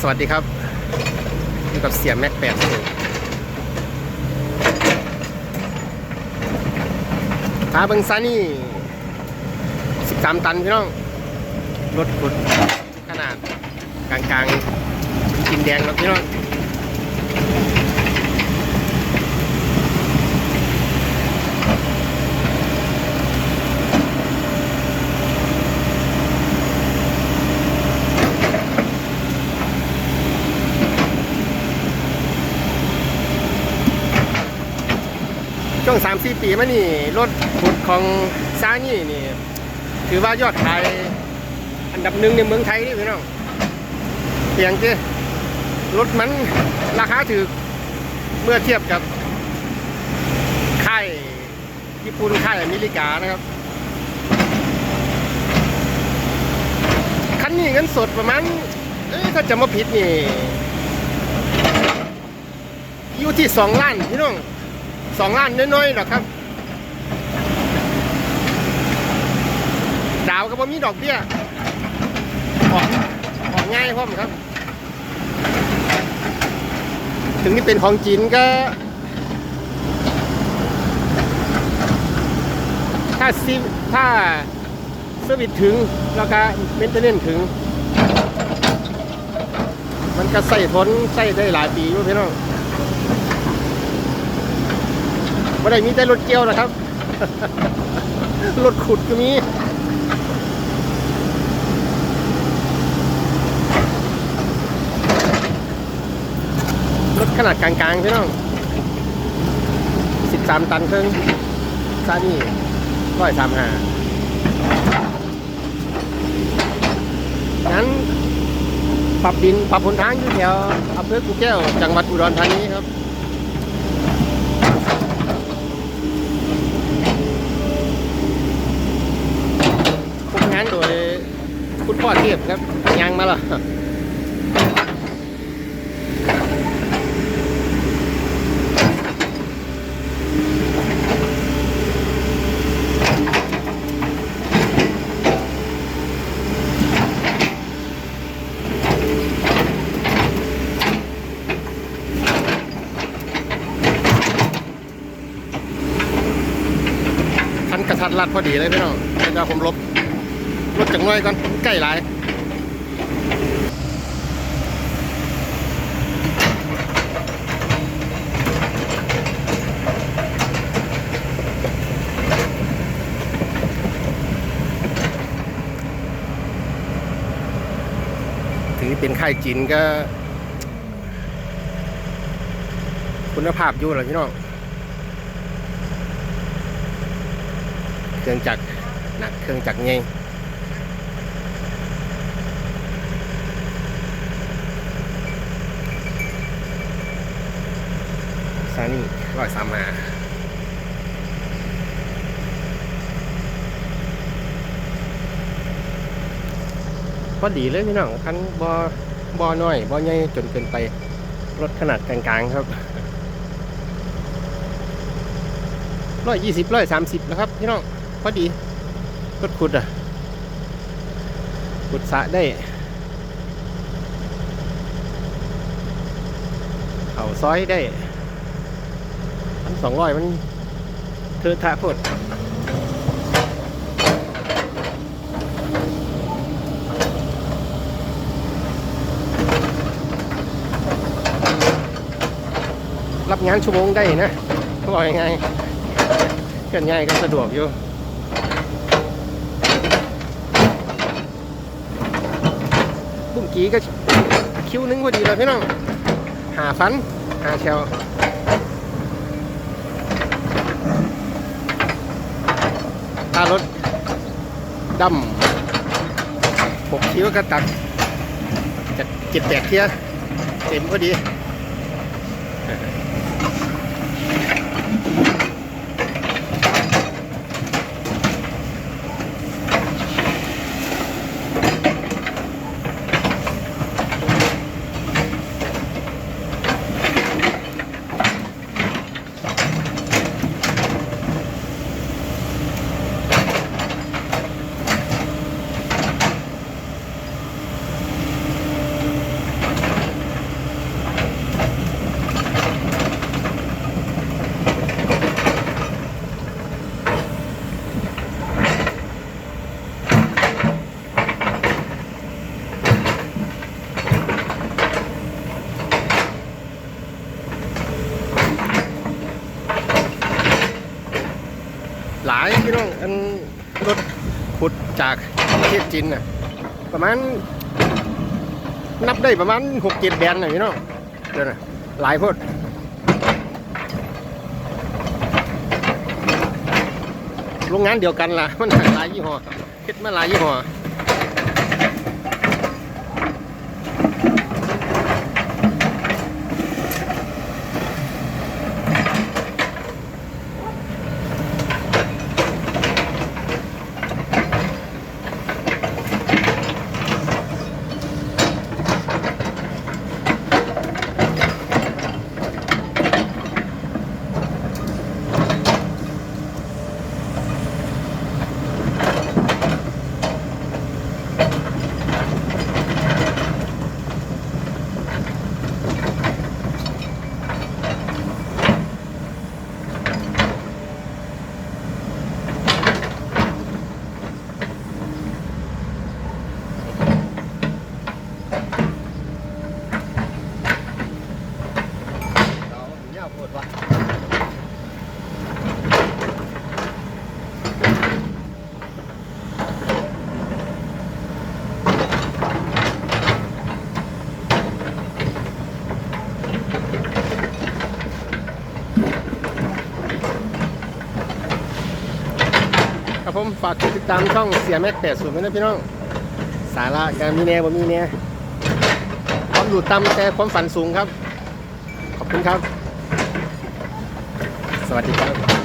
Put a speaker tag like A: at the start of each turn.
A: สวัสดีครับอยู่กับเสียแม็กแปดสูขาเบิงซานี่13ตันพี่น้อง รถขุดขนาดกลางๆกินแดงแล้วพี่น้อง ช่วง 3 4 ปีมานี่รถขุดของซานี่นี่ถือว่ายอดขายอันดับหนึ่งในเมืองไทยนี่พี่น้องเพียงที่รถมันราคาถือเมื่อเทียบกับค่ายญี่ปุ่นค่ายอเมริกานะครับคันนี้เงินสดประมาณเอ้ยถ้าจะมาผิดนี่อยู่ที่สองล้านพี่น้อง สองล้านน้อยๆหรอกครับ ดาวก็บ่มีดอกเบี้ยออกออกง่ายพร้อมครับ ถึงนี่เป็นของจีนก็ ถ้าซิถ้าเซอร์วิสถึงแล้วก็เมนเทนเนนถึง มันก็ใส่ทนใส่ได้หลายปีอยู่พี่น้อง ไม่ได้มีแต่รถเกี่ยวนะครับ รถขุดก็มีรถขนาดกลางๆพี่น้อง13ตันครึ่งซานี่ร้อยสามห้างั้นปรับดินปรับผลทางอยู่แถวอำเภอกูแก้ว จังหวัดอุดรธานีครับ คุมงานโดย คุณพ่อเทียบครับยังมาหรอทันกระทัดรัดพอดีเลยพี่น้องเดี๋ยวผมลบ รถจังน้อยก่อนใกล้หลายถึงเป็นค่จีนก็ คุณภาพอยู่หรอพี่น้องเครื่องจักรหนักเครื่องจักรไง ซานี่ร้อยสามมาพอดีเลยพี่น้องคันบอบอน้อยบอใหญ่จนเกินไป รถขนาดกลางๆครับร้อยยี่สิบร้อยสามสิบนะครับพี่น้องพอดีรถขุดอะขุดสะได้ เขาซอยได้ พันสองร้อยมันเธอทะโพดรับงานชั่วโมงได้นะบอกยังไงเคลื่อนง่ายก็สะดวกอยู่บุ้งกี้ก็คิวหนึงพอดีเลยพี่น้อง หาฟัน หาเชล ถ้ารถดำหกคิ้วก็ตักจะเจ็ดแปดเที่ยเต็มพอดีายพี่น้องอันรถขุดจากประเทศจีนน่ะประมาณ นับได้ประมาณหกเจ็ดแบรนด์น่ะพี่น้องเดี๋ยวนะหลายพุดโรงงานเดียวกันล่ะมันหลายยี่ห้อเฮ็ดมาหลายยี่ห้อ ปวดว่ะครับผมฝากติดตามช่องเสียแม็กแปดศูนย์ไว้นะพี่น้อง สาระการมีแนวบ่มีแนวความอยู่ต่ำแต่ความฝันสูงครับ ขอบคุณครับ วัสดีครับ